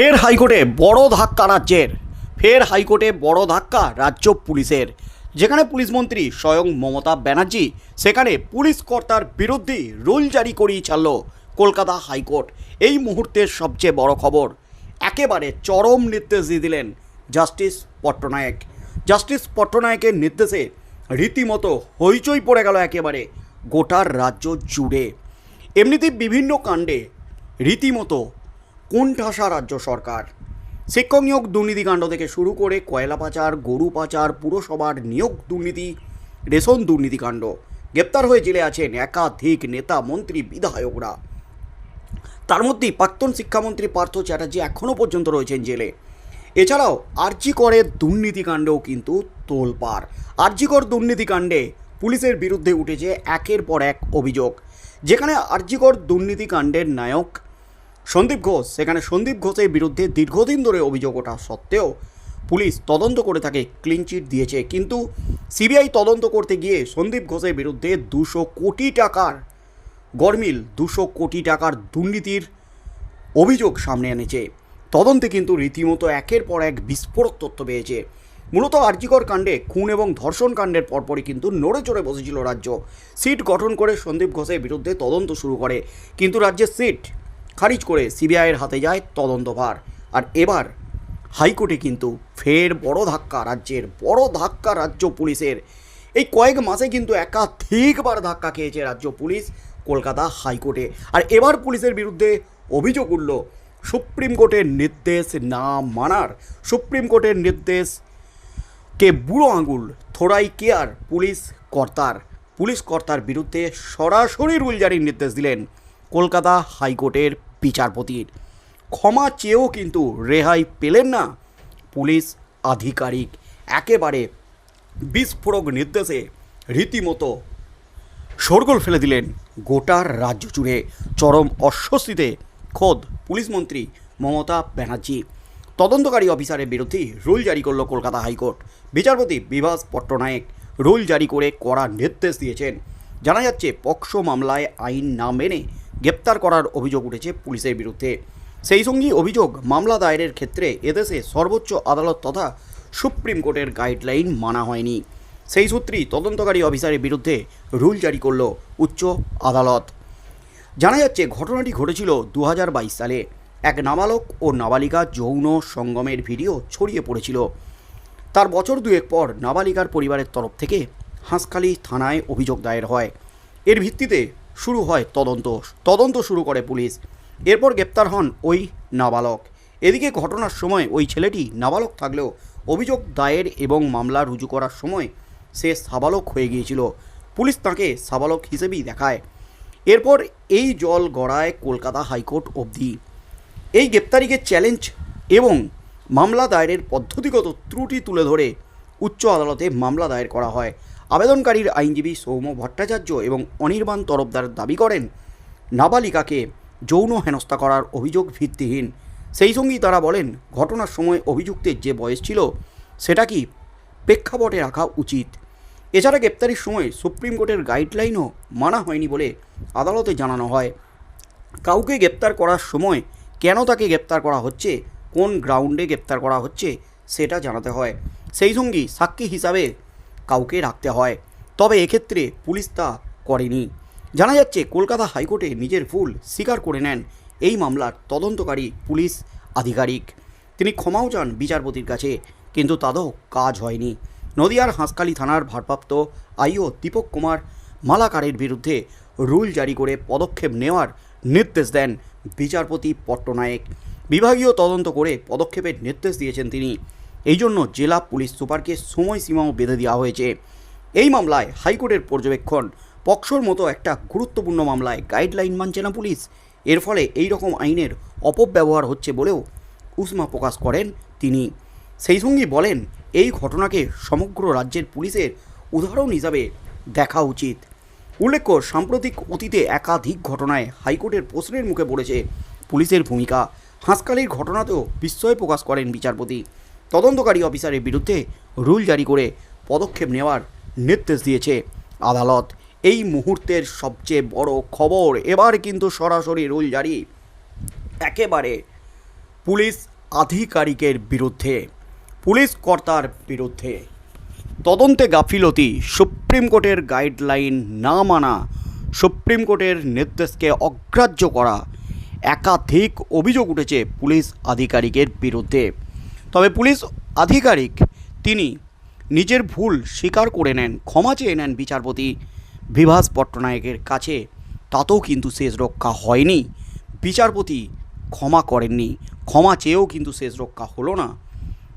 ফের হাইকোর্টে বড় ধাক্কা রাজ্যের। ফের হাইকোর্টে বড় ধাক্কা রাজ্য পুলিশের। যেখানে পুলিশ মন্ত্রী স্বয়ং মমতা ব্যানার্জি, সেখানে পুলিশ কর্তার বিরুদ্ধে রুল জারি করেই ছাড়ল কলকাতা হাইকোর্ট। এই মুহূর্তের সবচেয়ে বড় খবর, একেবারে চরম নির্দেশ দিয়ে দিলেন জাস্টিস পট্টনায়ক। জাস্টিস পট্টনায়কের নির্দেশে রীতিমতো হইচই পড়ে গেল একেবারে গোটার রাজ্য জুড়ে। এমনিতে বিভিন্ন কাণ্ডে রীতিমতো কোণঠাসা রাজ্য সরকার। শিক্ষক নিয়োগ দুর্নীতিকাণ্ড থেকে শুরু করে কয়লা পাচার, গরু পাচার, পুরসভার নিয়োগ দুর্নীতি, রেশন দুর্নীতিকাণ্ড গ্রেপ্তার হয়ে জেলে আছেন একাধিক নেতা, মন্ত্রী, বিধায়করা। তার মধ্যেই প্রাক্তন শিক্ষামন্ত্রী পার্থ চ্যাটার্জি এখনও পর্যন্ত রয়েছেন জেলে। এছাড়াও আরজিকরের দুর্নীতিকাণ্ডেও কিন্তু তোলপাড়। আরজিকর দুর্নীতিকাণ্ডে পুলিশের বিরুদ্ধে উঠেছে একের পর এক অভিযোগ। যেখানে আরজিকর দুর্নীতিকাণ্ডের নায়ক সন্দীপ ঘোষ, সেখানে সন্দীপ ঘোষের বিরুদ্ধে দীর্ঘদিন ধরে অভিযোগ ওঠা সত্ত্বেও পুলিশ তদন্ত করে তাকে ক্লিনচিট দিয়েছে। কিন্তু সিবিআই তদন্ত করতে গিয়ে সন্দীপ ঘোষের বিরুদ্ধে দুশো কোটি টাকার গরমিল, দুশো কোটি টাকার দুর্নীতির অভিযোগ সামনে এনেছে। তদন্তে কিন্তু রীতিমতো একের পর এক বিস্ফোরক তথ্য পেয়েছে। মূলত আর্জিকর কাণ্ডে, খুন এবং ধর্ষণ কাণ্ডের পরপরই কিন্তু নড়ে চড়ে বসেছিল রাজ্য। সিট গঠন করে সন্দীপ ঘোষের বিরুদ্ধে তদন্ত শুরু করে। কিন্তু রাজ্যের সিট খারিজ করে সিবিআইয়ের হাতে যায় তদন্তভার। আর এবার হাইকোর্টে কিন্তু ফের বড় ধাক্কা, রাজ্যের বড় ধাক্কা, রাজ্য পুলিশের। এই কয়েক মাসে কিন্তু একাধিকবার ধাক্কা খেয়েছে রাজ্য পুলিশ কলকাতা হাইকোর্টে। আর এবার পুলিশের বিরুদ্ধে অভিযোগ উঠল, সুপ্রিম কোর্টের নির্দেশ না মানার। সুপ্রিম কোর্টের নির্দেশ কে বুড়ো আঙুল, থোড়াই কেয়ার পুলিশ কর্তার। পুলিশ কর্তার বিরুদ্ধে সরাসরি রুল জারির নির্দেশ দিলেন কলকাতা হাইকোর্টের বিচারপতির। ক্ষমা চেয়েও কিন্তু রেহাই পেলেন না পুলিশ আধিকারিক। একেবারে বিস্ফোরক নির্দেশে রীতিমতো শোরগোল ফেলে দিলেন গোটার রাজ্য জুড়ে। চরম অস্বস্তিতে খোদ পুলিশ মন্ত্রী মমতা ব্যানার্জি। তদন্তকারী অফিসারের বিরুদ্ধে রুল জারি করল কলকাতা হাইকোর্ট। বিচারপতি বিভাস পট্টনায়ক রুল জারি করে কড়া নির্দেশ দিয়েছেন। জানা যাচ্ছে, পক্সো মামলায় আইন না মেনে গ্রেপ্তার করার অভিযোগ উঠেছে পুলিশের বিরুদ্ধে। সেই সঙ্গেই অভিযোগ মামলা দায়েরের ক্ষেত্রে এদেশে সর্বোচ্চ আদালত তথা সুপ্রিম কোর্টের গাইডলাইন মানা হয়নি। সেই সূত্রেই তদন্তকারী অফিসারের বিরুদ্ধে রুল জারি করল উচ্চ আদালত। জানা যাচ্ছে, ঘটনাটি ঘটেছিল দু হাজার বাইশ সালে। এক নাবালক ও নাবালিকা যৌন সঙ্গমের ভিডিও ছড়িয়ে পড়েছিল। তার বছর দুয়েক পর নাবালিকার পরিবারের তরফ থেকে হাঁসখালি থানায় অভিযোগ দায়ের হয়। এর ভিত্তিতে শুরু হয় তদন্ত। তদন্ত শুরু করে পুলিশ। এরপর গ্রেপ্তার হন ওই নাবালক। এদিকে ঘটনার সময় ওই ছেলেটি নাবালক থাকলেও অভিযোগ দায়ের এবং মামলা রুজু করার সময় সে সাবালক হয়ে গিয়েছিল। পুলিশ তাকে সাবালক হিসেবেই দেখায়। এরপর এই জল গড়ায় কলকাতা হাইকোর্ট অবধি। এই গ্রেপ্তারিকে চ্যালেঞ্জ এবং মামলা দায়েরের পদ্ধতিগত ত্রুটি তুলে ধরে উচ্চ আদালতে মামলা দায়ের করা হয়। আবেদনকারীর আইনজীবী সৌম্য ভট্টাচার্য এবং অনির্বাণ তরফদার দাবি করেন, নাবালিকাকে যৌন হেনস্থা করার অভিযোগ ভিত্তিহীন। সেই সঙ্গেই তারা বলেন, ঘটনার সময় অভিযুক্তের যে বয়স ছিল, সেটা কি প্রেক্ষাপটে রাখা উচিত। এছাড়া গ্রেপ্তারির সময় সুপ্রিম কোর্টের গাইডলাইনও মানা হয়নি বলে আদালতে জানানো হয়। কাউকে গ্রেপ্তার করার সময় কেন তাকে গ্রেপ্তার করা হচ্ছে, কোন গ্রাউন্ডে গ্রেপ্তার করা হচ্ছে, সেটা জানাতে হয়। সেই সঙ্গী সাক্ষী হিসাবে কাউকে রাখতে হয়। তবে এক্ষেত্রে পুলিশ তা করেনি। জানা যাচ্ছে, কলকাতা হাইকোর্টে নিজের ভুল স্বীকার করে নেন এই মামলার তদন্তকারী পুলিশ আধিকারিক। তিনি ক্ষমাও চান বিচারপতির কাছে, কিন্তু তাতেও কাজ হয়নি। নদিয়ার হাঁসখালি থানার ভারপ্রাপ্ত আইও দীপক কুমার মালাকারের বিরুদ্ধে রুল জারি করে পদক্ষেপ নেওয়ার নির্দেশ দেন বিচারপতি পট্টনায়ক। বিভাগীয় তদন্ত করে পদক্ষেপের নির্দেশ দিয়েছেন তিনি। এই জন্য জেলা পুলিশ সুপারকে সময়সীমাও বেঁধে দেওয়া হয়েছে। এই মামলায় হাইকোর্টের পর্যবেক্ষণ। পক্সোর মতো একটা গুরুত্বপূর্ণ মামলায় গাইডলাইন মানছে না পুলিশ। এর ফলে এই রকম আইনের অপব্যবহার হচ্ছে বলেও উষ্মা প্রকাশ করেন তিনি। সেই সঙ্গেই বলেন, এই ঘটনাকে সমগ্র রাজ্যের পুলিশের উদাহরণ হিসাবে দেখা উচিত। উল্লেখ্য, সাম্প্রতিক অতীতে একাধিক ঘটনায় হাইকোর্টের প্রশ্নের মুখে পড়েছে পুলিশের ভূমিকা। হাঁসকালির ঘটনাতেও বিস্ময় প্রকাশ করেন বিচারপতি। তদন্তকারী অফিসারের বিরুদ্ধে রুল জারি করে পদক্ষেপ নেওয়ার নির্দেশ দিয়েছে আদালত। এই মুহূর্তের সবচেয়ে বড় খবর, এবার কিন্তু সরাসরি রুল জারি। একেবারে পুলিশ আধিকারিকের বিরুদ্ধে, পুলিশ কর্তার বিরুদ্ধে। তদন্তে গাফিলতি, সুপ্রিম কোর্টের গাইডলাইন না মানা, সুপ্রিম কোর্টের নির্দেশকে অগ্রাহ্য করা। একাধিক অভিযোগ উঠেছে পুলিশ আধিকারিকের বিরুদ্ধে। তবে পুলিশ আধিকারিক তিনি নিজের ভুল স্বীকার করে নেন। ক্ষমা চেয়ে নেন বিচারপতি। বিভাস পট্টনায়কের কাছে তাতেও কিন্তু শেষ রক্ষা হয়নি। বিচারপতি ক্ষমা করেননি। ক্ষমা চেয়েও কিন্তু শেষ রক্ষা হলো না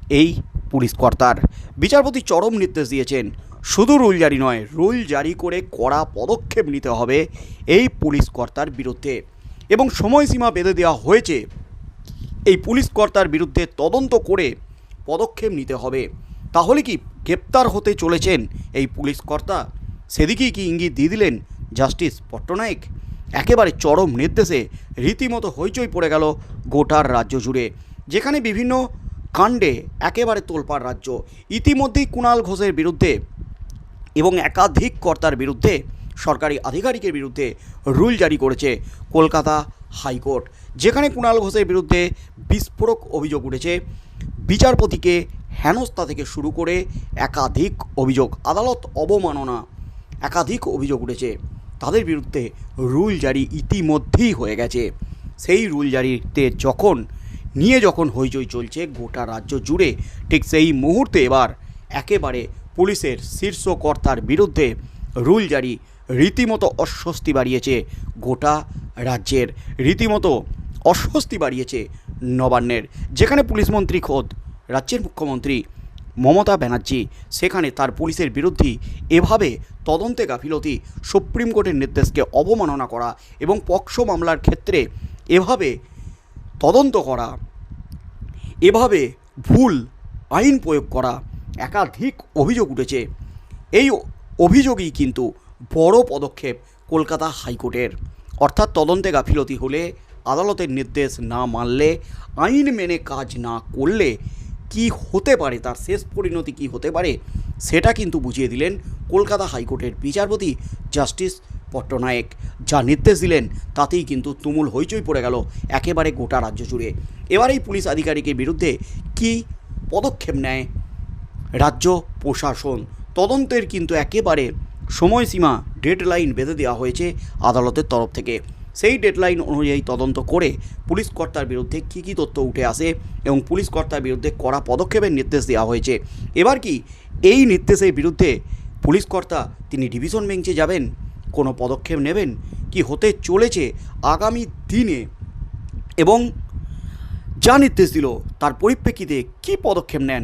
এই পুলিশ কর্তার। বিচারপতি চরম নির্দেশ দিয়েছেন, শুধু রুল জারি নয়, রুল জারি করে কড়া পদক্ষেপ নিতে হবে এই পুলিশ কর্তার বিরুদ্ধে। এবং সময়সীমা বেঁধে দেওয়া হয়েছে এই পুলিশ কর্তার বিরুদ্ধে তদন্ত করে পদক্ষেপ নিতে হবে। তাহলে কি গ্রেপ্তার হতে চলেছেন এই পুলিশ কর্তা? সেদিকেই কি ইঙ্গিত দিয়ে দিলেন জাস্টিস পট্টনায়ক? একেবারে চরম নির্দেশে রীতিমতো হইচই পড়ে গেল গোটার রাজ্য জুড়ে, যেখানে বিভিন্ন কাণ্ডে একেবারে তোলপাড় রাজ্য। ইতিমধ্যেই কুণাল ঘোষের বিরুদ্ধে এবং একাধিক কর্তার বিরুদ্ধে সরকারি আধিকারিকের বিরুদ্ধে রুল জারি করেছে। কলকাতা হাইকোর্ট, যেখানে কুণাল ঘোষের বিরুদ্ধে বিস্ফোরক অভিযোগ উঠেছে। বিচারপতিকে হেনস্থা থেকে শুরু করে একাধিক অভিযোগ, আদালত অবমাননা একাধিক অভিযোগ উঠেছে। তাদের বিরুদ্ধে রুল জারি ইতিমধ্যেই হয়ে গেছে। সেই রুল জারিতে যখন, নিয়ে যখন হইচই চলছে গোটা রাজ্য জুড়ে, ঠিক সেই মুহূর্তে এবার একেবারে পুলিশের শীর্ষ কর্তার বিরুদ্ধে রুল জারি রীতিমতো অস্বস্তি বাড়িয়েছে গোটা রাজ্যের রীতিমতো অস্বস্তি বাড়িয়েছে নবান্নের, যেখানে পুলিশ মন্ত্রী খোদ, রাজ্যের মুখ্যমন্ত্রী মমতা ব্যানার্জি, সেখানে তার পুলিশের বিরুদ্ধে এভাবে তদন্তে গাফিলতি, সুপ্রিম কোর্টের নির্দেশকে অবমাননা করা এবং পক্সো মামলার ক্ষেত্রে এভাবে তদন্ত করা, এভাবে ভুল আইন প্রয়োগ করা একাধিক অভিযোগ উঠেছে। এই অভিযোগই কিন্তু বড় পদক্ষেপ কলকাতা হাইকোর্টের। অর্থাৎ তদন্তে গাফিলতি হলে আদালতের নির্দেশ না মানলে, আইন মেনে কাজ না করলে কি হতে পারে, তার শেষ পরিণতি কি হতে পারে, সেটা কিন্তু বুঝিয়ে দিলেন কলকাতা হাইকোর্টের বিচারপতি জাস্টিস পট্টনায়ক। যা নির্দেশ দিলেন, তাতেই কিন্তু তুমুল হইচই পড়ে গেল একেবারে গোটা রাজ্য জুড়ে। এবার এই পুলিশ আধিকারিকের বিরুদ্ধে কি পদক্ষেপ নেয়? রাজ্য প্রশাসন। তদন্তের কিন্তু একেবারে সময়সীমা ডেডলাইন বেঁধে দেওয়া হয়েছে আদালতের তরফ থেকে। সেই ডেডলাইন অনুযায়ী তদন্ত করে পুলিশ কর্তার বিরুদ্ধে কী কী তথ্য উঠে আসে এবং পুলিশ কর্তার বিরুদ্ধে কড়া পদক্ষেপের নির্দেশ দেওয়া হয়েছে। এবার কি এই নির্দেশের বিরুদ্ধে পুলিশ কর্তা তিনি ডিভিশন বেঞ্চে যাবেন? কোনো পদক্ষেপ নেবেন? কি হতে চলেছে আগামী দিনে? এবং যা নির্দেশ দিল, তার পরিপ্রেক্ষিতে কী পদক্ষেপ নেন?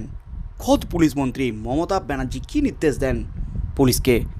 খোদ পুলিশ মন্ত্রী মমতা ব্যানার্জি কী নির্দেশ দেন পুলিশকে?